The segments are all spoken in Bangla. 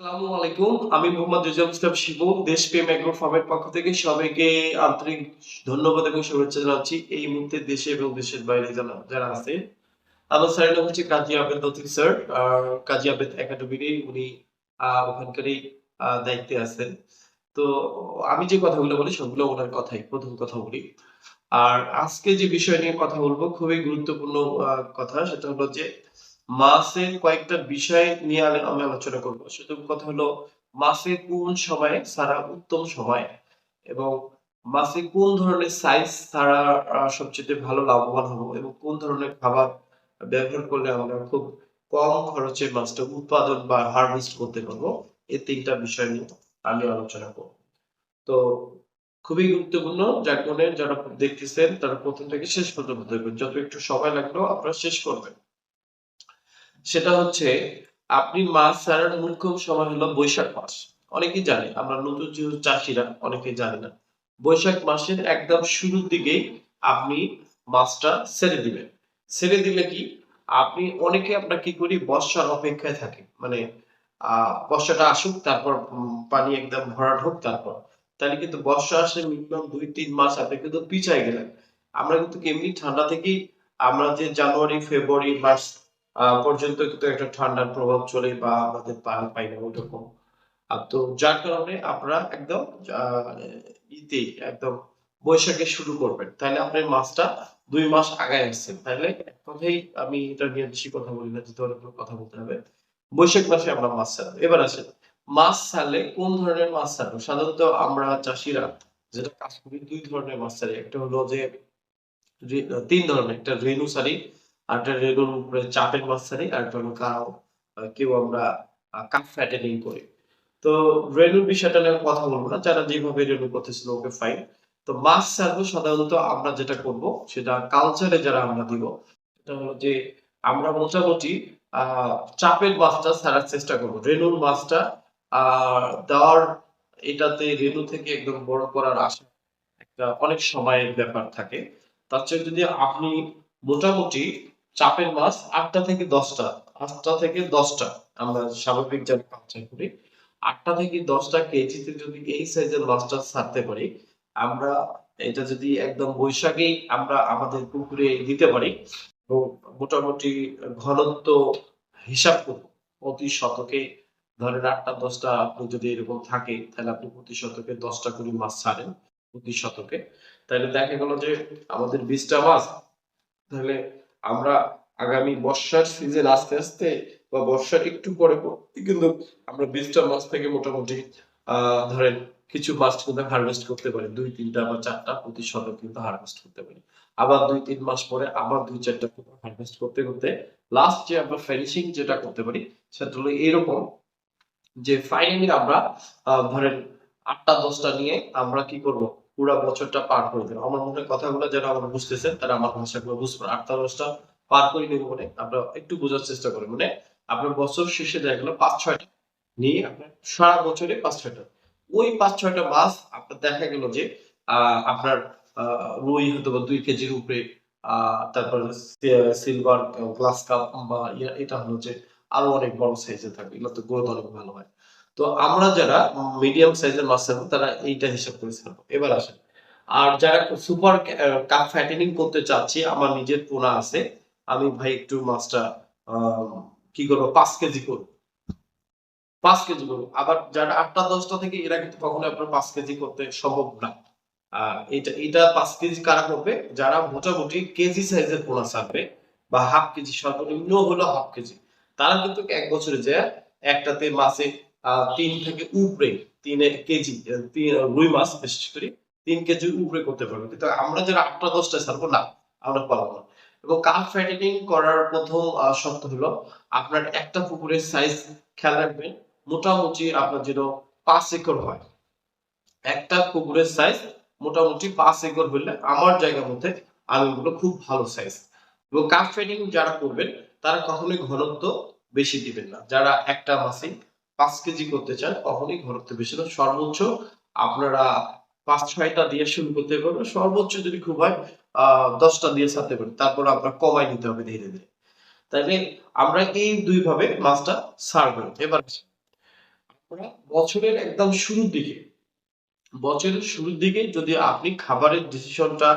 আসসালামু আলাইকুম, আমি মোহাম্মদ রেজাউল ইসলাম দেশপ্রেম এগ্রো ফার্মের পক্ষ থেকে সবাইকে আন্তরিক ধন্যবাদ এবং শুভেচ্ছা জানাচ্ছি এই মুহূর্তে দেশে এবং দেশের বাইরে যারা আমার নাম হচ্ছে কাজী আবেদ স্যার কাজী আবেদ উনি ওখানকারই দায়িত্বে আছেন। তো আমি যে কথাগুলো বলি সবগুলো ওনার কথাই, প্রথম কথা বলি। আর আজকে যে বিষয় নিয়ে কথা বলব খুবই গুরুত্বপূর্ণ কথা, সেটা হলো যে মাসের কয়েকটা বিষয় নিয়ে আমি আলোচনা করব। সেটা কথা হলো মাসে কোন সময়ে? ছাড়া উত্তম সময়। এবং মাসে কোন ধরনের সাইজ আহ, সবচেয়ে ভালো লাভবান হব এবং কোন ধরনের খাবার ব্যবহার করলে আমরা খুব কম খরচে মাছটা উৎপাদন বা হারভেস্ট করতে পারব? এই তিনটা বিষয় নিয়ে আমি আলোচনা করব। তো খুবই গুরুত্বপূর্ণ যার কারণে যারা দেখতেছেন তারা প্রথম থেকে শেষ পর্যন্ত যত একটু সময় লাগলেও আপনারা শেষ করবেন। সেটা হচ্ছে, আপনি মাছ ছাড়ার মুখ্য সময় হলো বৈশাখ মাস। অনেকেই জানে, আমরা নতুন যেহেতু চাষিরা, অনেকেই জানে না। বৈশাখ মাসের একদম শুরুর দিকেই আপনি মাছটা ছেড়ে দিবেন। ছেড়ে দিলে কি? আপনি অনেকে আমরা কি করি, বর্ষার অপেক্ষায় থাকি। মানে আহ বর্ষাটা আসুক, তারপর পানি একদম ভরাট হোক, তারপর। তাহলে কিন্তু বর্ষা আসে মিনিমাম দুই, তিন মাস আপনি কিন্তু পিছায় গেলেন। আমরা কিন্তু এমনি ঠান্ডা থেকেই আমরা যে জানুয়ারি, ফেব্রুয়ারি, মার্চ পর্যন্ত কিন্তু একটা ঠান্ডার প্রভাব চলে বা আমাদের পানি পাই না ওইরকম তো যার কারণে আপনারা একদম আহ, ইতে একদম বৈশাখে শুরু করবেন। তাহলে আপনার মাছটা দুই মাস আগায় আসছেন। তাহলে কথাই আমি এটা নিয়ে বেশি কথা বলি না যেহেতু অনেকগুলো কথা বলতে হবে। বৈশাখ মাসে আমরা মাছ ছাড়বো। এবার আসেন মাছ ছাড়লে কোন ধরনের মাছ ছাড়বো? সাধারণত আমরা চাষিরা যেটা কাজ করি দুই ধরনের মাছ ছাড়ি একটা হলো যে তিন ধরনের একটা রেনু ছাড়ি আর একটা রেনুর উপরে চাপের ছাড়ি আর কাও আহ, কেউ আমরা কাপ ফ্যাটেনিং করি। তো রেনুর বিষয়টা নিয়ে কথা বলব না যারা যেভাবে রেনু করতেছিল ওকে ফাইন তো মাছ ছাড়বো সাধারণত আমরা যেটা করব সেটা কালচারে যারা আমরা দিব সেটা হলো যে আমরা মোটামুটি চাপের মাছটা ছাড়ার চেষ্টা করব। রেনুর মাছটা দেওয়ার এটাতে রেনু থেকে একদম বড় করার আশা একটা অনেক সময়ের ব্যাপার থাকে। তার চেয়ে যদি আপনি মোটামুটি চাপের মাছ আটটা থেকে দশটা। আটটা থেকে দশটা, আমরা স্বাভাবিক যারা কালচার করি। আটটা থেকে দশটা কেজিতে যদি এই সাইজের মাছটা ছাড়তে পারি, আমরা এটা যদি একদম বৈশাখেই আমরা আমাদের পুকুরে দিতে পারি, তো মোটামুটি ঘনত্ব হিসাব করব। প্রতি শতকে ধরেন আটটা, দশটা আপনি যদি এরকম থাকে, তাহলে আপনি প্রতি শতকে দশটা করে মাছ ছাড়েন প্রতি শতকে। তাহলে দেখা গেল যে আমাদের বিশটা মাছ, তাহলে আমরা আগামী বর্ষার সিজন আস্তে আস্তে বা বর্ষার একটু পরে কিন্তু আমরা বিশটা মাছ থেকে মোটামুটি ধরেন কিছু মাছ কিন্তু হারভেস্ট করতে পারি। দুই, তিনটা বা চারটা প্রতি শতক কিন্তু হারভেস্ট করতে পারি। আবার দুই, তিন মাস পরে আবার দুই, চারটা হারভেস্ট করতে করতে লাস্ট যে আমরা ফিনিশিং যেটা করতে পারি, সেটা হলো এরকম যে ফাইনালি আমরা ধরেন আটটা, দশটা নিয়ে আমরা কি করব? পুরা বছরটা পার করে দেবো আমার মনে কথাগুলো যারা আমার বুঝতেছেন তারা আমার ভাষাগুলো বুঝবেন আটটা দশটা পার করে নেব মানে আমরা একটু বোঝার চেষ্টা করি মানে আপনার বছর শেষে দেখা গেলো পাঁচ ছয়টা নিয়ে আপনার সারা বছরে পাঁচ ছয়টা। ওই পাঁচ ছয়টা মাছ আপনার দেখা গেল যে আহ, আপনার রুই হয়তো বা দুই কেজির উপরে আহ তারপর সিলভার গ্লাস কাপ বা এটা হলো যে আরও অনেক বড় সাইজের থাকবে। এগুলো তো গ্রোথ অনেক ভালো হয়। তো আমরা যারা মিডিয়াম সাইজের মাছ নেব তারা এইটা হিসাব করেছিলাম এবার আসেন। আর যারা সুপার কাপ ফ্যাটেনিং করতে চাচ্ছি আমার নিজের পোনা আছে। আমি ভাই একটু মাছটা কি করব পাঁচ কেজি করব। পাঁচ কেজি করব। আবার যারা আটটা দশটা থেকে এরা কিন্তু কখনো আপনার পাঁচ কেজি করতে সম্ভব না। এটা এটা পাঁচ কেজি কারা করবে? যারা মোটামুটি কেজি সাইজের পোনা ছাড়বে বা হাফ কেজি সর্বনিম্ন হলো হাফ কেজি। তারা কিন্তু এক বছরে যে একটাতে মাসে তিন থেকে উপরে, তিন কেজি রুই মাছ বিশেষ করে, তিন কেজি উপরে করতে পারবে। কিন্তু আমরা যারা আটটা দশটা ছাড়বো, না, আমরা পারব না। এবং কাপ ফ্যাটেনিং করার প্রথম শর্ত হলো আপনার একটা পুকুরের সাইজ খেয়াল রাখবেন, মোটামুটি আপনার যেন পাঁচ একর হয়। একটা পুকুরের সাইজ মোটামুটি পাঁচ একর হলে আমার জায়গার মধ্যে বলব খুব ভালো সাইজ এবং কাপ ফেডিং যারা করবেন, তারা কখনোই ঘনত্ব বেশি দিবেন না। যারা একটা মাসে পাঁচ কেজি করতে চান কখনোই ঘনত্ব বেশি না সর্বোচ্চ আপনারা পাঁচ, ছয়টা দিয়ে শুরু করতে পারবেন। সর্বোচ্চ যদি খুব হয়, আহ, দশটা দিয়ে ছাড়তে পারেন। তারপর আপনার কমাই নিতে হবে ধীরে ধীরে। তাইলে আমরা এই দুই ভাবে মাছটা ছাড়বো এবার। আমরা বছরের একদম শুরুর দিকে, বছরের শুরুর দিকে যদি আপনি খাবারের ডিসিশনটা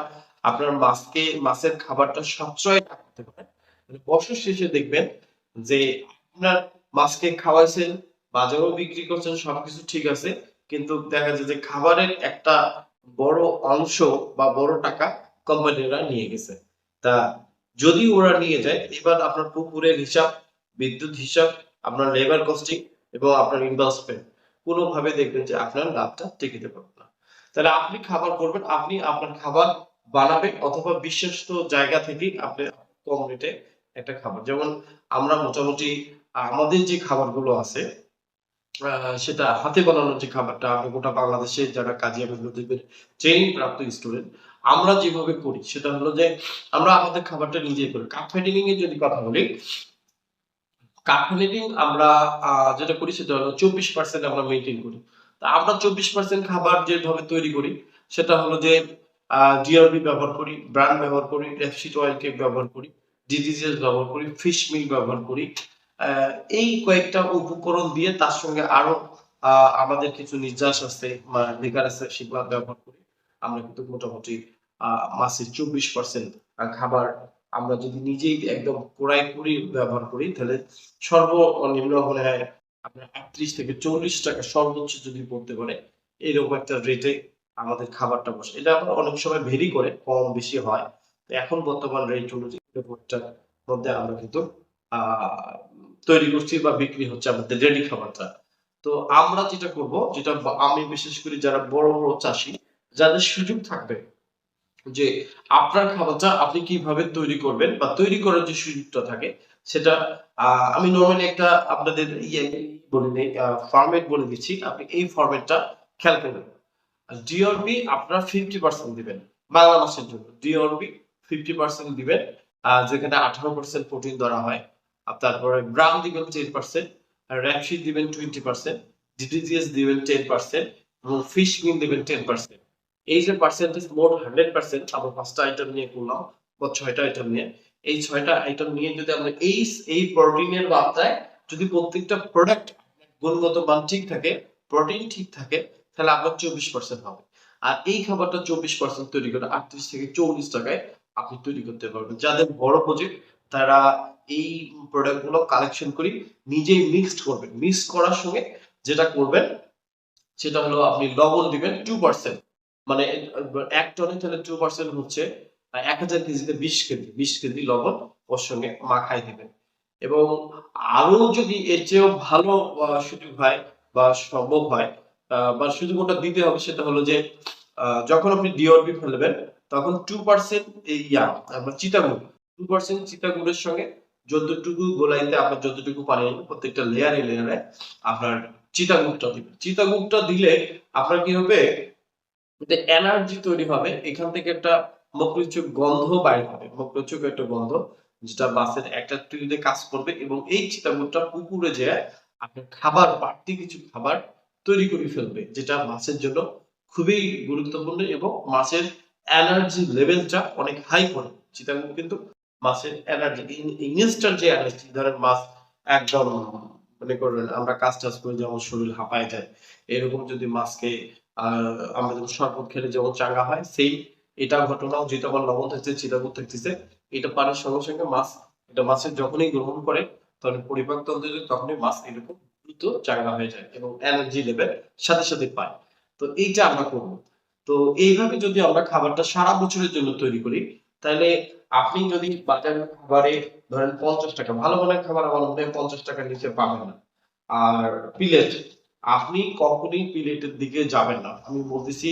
আপনার মাছকে, মাছের খাবারটা সাশ্রয় রাখতে পারেন, তাহলে বছর শেষে দেখবেন যে আপনার মাছকে খাওয়াইছেন বাজারেও বিক্রি করছেন, সবকিছু ঠিক আছে। কিন্তু দেখা যায় যে খাবারের একটা বড় অংশ বা বড় টাকা কোম্পানিরা নিয়ে গেছে। তা যদি ওরা নিয়ে যায়, এবার আপনার পুকুরের হিসাব, বিদ্যুৎ হিসাব, আপনার লেবার কস্টিং এবং আপনার ইনভেস্টমেন্ট কোনোভাবে দেখবেন যে আপনার লাভটা টিকিতে পারবে না। তাহলে আপনি খাবার করবেন, আপনি আপনার খাবার বানাবেন অথবা বিশ্বস্ত জায়গা থেকেই আপনি কম রেটে একটা খাবার। যেমন আমরা মোটামুটি আমাদের যে খাবারগুলো আছে সেটা হাতে বানানো যে খাবারটা, আমরা গোটা বাংলাদেশে যারা কাজী আবেদনদের ট্রেনিং প্রাপ্ত স্টুডেন্ট আমরা যেভাবে করি, সেটা হলো যে আমরা আমাদের খাবারটা নিজেই করি কাপ ফাইটিং এর যদি কথা বলি কাপ আমরা যেটা করি সেটা হলো চব্বিশ পার্সেন্ট আমরা মেনটেন করি। তা আমরা চব্বিশ পার্সেন্ট খাবার যেভাবে তৈরি করি, সেটা হলো যে ডিআরবি ব্যবহার করি ব্র্যান্ড ব্যবহার করি রেপসিড অয়েল কেক ব্যবহার করি ডিডিজিএস ব্যবহার করি ফিশ মিল ব্যবহার করি এই কয়েকটা উপকরণ দিয়ে তার সঙ্গে আরও আমাদের কিছু নির্যাস আছে লিগার আছে, সেগুলো ব্যবহার করি আমরা কিন্তু মোটামুটি মাসের চব্বিশ পার্সেন্ট খাবার আমরা যদি নিজেই একদম কোড়াই করি, ব্যবহার করি, তাহলে সর্বনিম্ন মানে আপনার আটত্রিশ থেকে চল্লিশ টাকা সর্বোচ্চ যদি পড়তে পারে, এরকম একটা রেটে আমাদের খাবারটা বসে। এটা আবার অনেক সময় ভেরি করে, কম বেশি হয়। তো এখন বর্তমান রেট অনুযায়ী মধ্যে আমরা কিন্তু তৈরি করছি বা বিক্রি হচ্ছে আমাদের রেডি খাবারটা। তো আমরা যেটা করব, যেটা আমি বিশেষ করে যারা বড় বড় চাষি, যাদের সুযোগ থাকবে যে আপনার খাবারটা আপনি কীভাবে তৈরি করবেন বা তৈরি করার যে সুযোগটা থাকে, সেটা আমি নর্মালি একটা আপনাদের ইয়ে বলে দিই ফরম্যাট বলে দিচ্ছি। আপনি এই ফরম্যাটটা খেয়াল করবেন। ডিওরবি আপনার ফিফটি পার্সেন্ট দিবেন বাংলা মাসের জন্য। ডিওরবি ফিফটি পার্সেন্ট দিবেন যেখানে আঠারো পার্সেন্ট প্রোটিন ধরা হয়। তারপরে গ্রাম দিবেন টেন পার্সেন্ট র্যাপশিট দিবেন টোয়েন্টি পার্সেন্ট ডিডিজিএস দিবেন টেন পার্সেন্ট এবং ফিশ মিল দিবেন টেন পার্সেন্ট এই যে পার্সেন্টেজ মোট হান্ড্রেড পার্সেন্ট আমরা পাঁচটা আইটেম নিয়ে করলাম, বা ছয়টা আইটেম নিয়ে। এই ছয়টা আইটেম নিয়ে যদি আমরা এই এই প্রোটিনের মাত্রায় যদি প্রত্যেকটা প্রোডাক্ট গুণগত মান ঠিক থাকে প্রোটিন ঠিক থাকে, তাহলে আপনার চব্বিশ পার্সেন্ট হবে। আর এই খাবারটা চব্বিশ পার্সেন্ট তৈরি করে আটত্রিশ থেকে চল্লিশ টাকায় আপনি তৈরি করতে পারবেন। যাদের বড় প্রজেক্ট তারা এই প্রোডাক্টগুলো কালেকশন করি, নিজেই মিক্সড করবেন। মিক্স করার সঙ্গে যেটা করবেন, সেটা হলো আপনি লবণ দিবেন টু পার্সেন্ট মানে এক টনে তাহলে টু পার্সেন্ট হচ্ছে এক হাজার কেজিতে বিশ কেজি বিশ কেজি লবণ ওর সঙ্গে মাখাই দিবেন। এবং আরও যদি এর চেয়েও ভালো সুযোগ হয় বা সম্ভব হয় বা সুযোগ ওটা দিতে হবে সেটা হলো যে যখন আপনি ডিওরবি ফেলবেন, তখন টু পার্সেন্ট ইয়া চিটাগুড় টু পার্সেন্ট চিটাগুড়ের সঙ্গে যতটুকু গোলাইতে আপনার যতটুকু পানি প্রত্যেকটা লেয়ারে লেয়ারে আপনার চিটাগুড়টা দিবেন। চিটাগুড়টা দিলে আপনার কি হবে? এনার্জি তৈরি হবে, এখান থেকে একটা মকরুচক গন্ধ বাইর হবে। মকরুচক একটা গন্ধ, যেটা বাসের একটা ট্রিতে কাজ করবে এবং এই চিটাগুড়টা পুকুরে যে আপনার খাবার, বাড়তি কিছু খাবার তৈরি করে ফেলবে, যেটা মাছের জন্য খুবই গুরুত্বপূর্ণ এবং মাছের এনার্জি লেভেলটা অনেক হাই করে। চিটাগুড় কিন্তু মাছের এনার্জি ইনস্ট্যান্ট যে এনার্জি ধরেন মাছ একদম মনে করেন আমরা কাজ টাজ করে, যেমন শরীর হাঁপায় যায়, এরকম যদি মাছকে আমরা যখন শরবত খেলে যেমন চাঙ্গা হয় সেই এটা ঘটনাও যেটা আমার লবণ থাকছে চিটাগুড় থাকতেছে, এটা পানির সঙ্গে সঙ্গে মাছ এটা মাছের যখনই গ্রহণ করে, তখন পরিপাক তন্ত্রে তখনই মাছ এরকম দ্রুত চাঙ্গা হয়ে যায় এবং এনার্জি লেভেল সাথে সাথে পায়। তো এইটা আমরা করব। তো এইভাবে যদি আমরা খাবারটা সারা বছরের জন্য তৈরি করি তাহলে আপনি যদি বাজারের খাবারে ধরেন পঞ্চাশ টাকা, ভালো মানের খাবার আমার মনে হয় পঞ্চাশ টাকার নিচে পাবেন না। আর প্লেট আপনি কখনোই প্লেটের দিকে যাবেন না। আমি বলতেছি,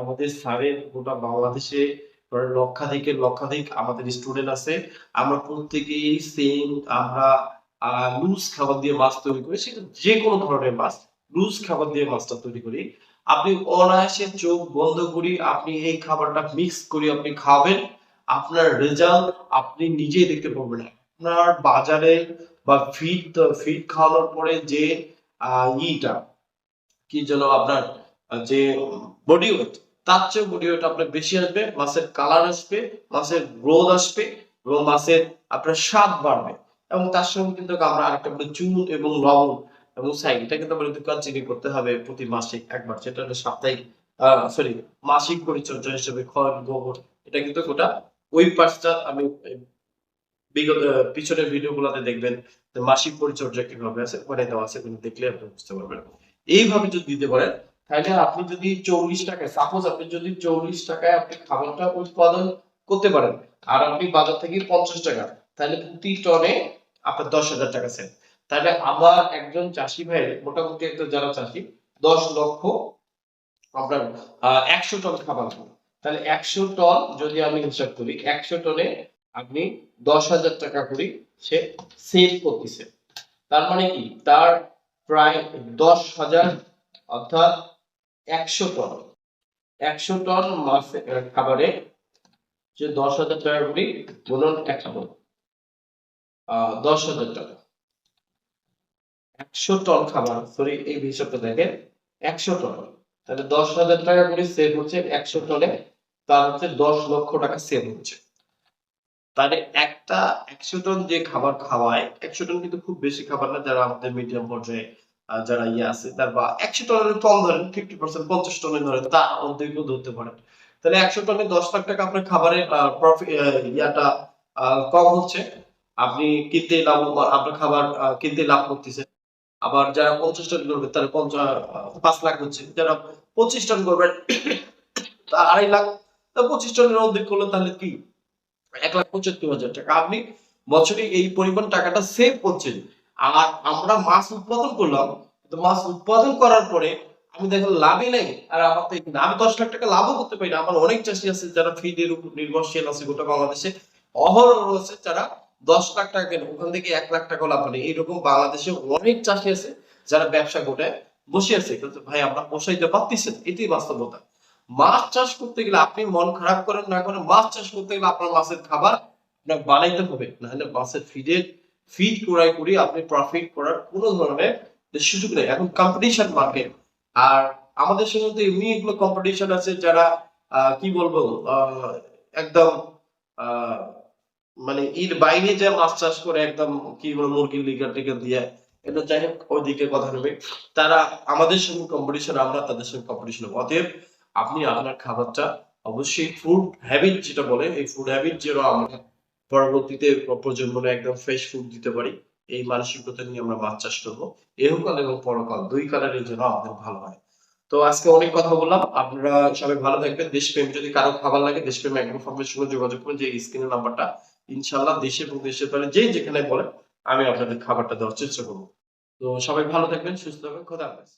আমাদের স্যারের গোটা বাংলাদেশে ধরেন লক্ষাধিকের লক্ষাধিক আমাদের স্টুডেন্ট আছে। আমরা প্রত্যেকেই সেম আমরা লুজ খাবার দিয়ে মাছ তৈরি করি। সেটা যে কোনো ধরনের মাছ লুজ খাবার দিয়ে মাছটা তৈরি করি। আপনি অনায়াসে চোখ বন্ধ করি, আপনি এই খাবারটা মিক্স করে, আপনি খাবেন। আপনার রেজাল্ট আপনি নিজেই দেখতে পাবেন আপনার বাজারে বা ফিড ফিড খাওয়ানোর পরে যে ইটা, কি যেন আপনার, যে বডি ওয়েট তার চেয়ে বডি ওয়েট আপনার বেশি আসবে মাছের কালার আসবে মাছের গ্রোথ আসবে এবং মাছের আপনার স্বাদ বাড়বে। এবং তার সঙ্গে কিন্তু আমরা আরেকটা চুন এবং লবণ। সাইড এটা কিন্তু আমাদের কন্টিনিউ করতে হবে প্রতি মাসিক একবার হলো সাপ্তাহিক সরি মাসিক পরিচর্যা হিসেবে খড়, গোবর, এটা কিন্তু গোটা ওই পাঁচটা আমি বিগত পিছনের ভিডিও গুলাতে দেখবেন মাসিক পরিচর্যা কীভাবে আছে ওখানে দেওয়া আছে আপনি দেখলে আপনি বুঝতে পারবেন। এইভাবে যদি দিতে পারেন, তাহলে আপনি যদি চল্লিশ টাকায় সাপোজ আপনি যদি চল্লিশ টাকায় আপনি খাবারটা উৎপাদন করতে পারেন, আর আপনি বাজার থেকে পঞ্চাশ টাকা, তাহলে প্রতি টনে আপনার দশ হাজার টাকা সেল তাহলে আমার একজন চাষি ভাই মোটামুটি একটা যারা চাষি দশ লক্ষ আপনার একশো টন খাবার খাবে। তাহলে একশো টন যদি আমি হিসাব করি একশো টনে আপনি দশ হাজার টাকা করে সে সেল করতেছে। তার মানে কি? তার প্রায় দশ হাজার অর্থাৎ একশো টন। একশো টন আহ, খাবারে যে দশ হাজার টাকা করে বলুন একশো আহ, দশ হাজার টাকা। একশো টন খাবার সরি এই হিসাবটা দেখেন, একশো টন। তাহলে দশ হাজার টাকা করে সেভ হচ্ছে একশো টনে, তার হচ্ছে দশ লক্ষ টাকা সেভ হচ্ছে। তাহলে একটা একশো টন যে খাবার খাওয়ায়, একশো টন কিন্তু খুব বেশি খাবার না, যারা আমাদের মিডিয়াম পর্যায়ে যারা ইয়ে আছে, তার বা একশো টনের কম ধরেন ফিফটি পার্সেন্ট পঞ্চাশ টনের ধরেন, তা অর্ধেকও ধরতে পারেন তাহলে একশো টনে দশ লাখ টাকা আপনার খাবারের ইয়াটা কম হচ্ছে। আপনি কিনতে লাভ আপনার খাবার কিনতে লাভ করতেছেন। আবার যারা পঞ্চাশ টন করবে, তারা পঞ্চাশ পাঁচ লাখ হচ্ছে। যারা পঁচিশ টন করবেন আড়াই লাখ। পঁচিশ টনের অর্ধেক করলে তাহলে কি? এক লাখ পঁচাত্তর হাজার টাকা। আপনি বছরে এই পরিমাণ টাকাটা সেভ করছেন। আর আমরা মাছ উৎপাদন করলাম তো মাছ উৎপাদন করার পরে আমি দেখলাম লাভই নেই। আর আমার তো আমি দশ লাখ টাকা লাভও করতে পারি না। আমার অনেক চাষি আছে যারা ফিডের উপর নির্ভরশীল আছে গোটা বাংলাদেশে। অহরহ আছে যারা দশ লাখ টাকা কেন? ওখান থেকে এক লাখ টাকা লাভ নেই এইরকম বাংলাদেশে অনেক চাষি আছে যারা ব্যবসা গোটায় বসে আছে। কিন্তু ভাই আমরা পোষাইতে পারতেছি না। এটাই বাস্তবতা। মাছ চাষ করতে গেলে আপনি মন খারাপ করেন না করেন মাছ চাষ করতে গেলে আপনার মাছের খাবার আপনার বানাইতে হবে। নাহলে মাছের ফিডের ফিড ক্রয় করে আপনি প্রফিট করার কোনো ধরনের সুযোগ নেই। এখন কম্পিটিশন মার্কেট আর আমাদের সঙ্গে তো এমনি এগুলো কম্পিটিশন আছে যারা কি বলব একদম আহ, মানে এর বাইরে যে মাছ চাষ করে একদম কি বলব মুরগির লিগার টিগার দিয়ে, এটা যাই হোক, ওইদিকে কথা নেবে তারা আমাদের সঙ্গে কম্পিটিশন আমরা তাদের সঙ্গে কম্পিটিশন অতএব আপনি আপনার খাবারটা অবশ্যই ফুড হ্যাবিট যেটা বলে, এই ফুড হ্যাবিট যেন আমরা পরবর্তীতে প্রজন্মনে একদম ফ্রেশ ফুড দিতে পারি, এই মানসিকতা নিয়ে আমরা মাছ চাষ করব। এহকাল এবং পরকাল দুই কালারের জন্য আমাদের ভালো হয়। তো আজকে অনেক কথা বললাম। আপনারা সবাই ভালো থাকবেন। দেশপ্রেম যদি কারও খাবার লাগে, দেশপ্রেম অ্যাগ্রো ফার্মের সঙ্গে যোগাযোগ করুন যে স্ক্রিনের নাম্বারটা ইনশাল্লাহ দেশে এবং দেশের বাইরে যে যেখানে বলেন, আমি আপনাদের খাবারটা দেওয়ার চেষ্টা করব। তো সবাই ভালো থাকবেন, সুস্থ থাকবেন, খোদা হাফেজ।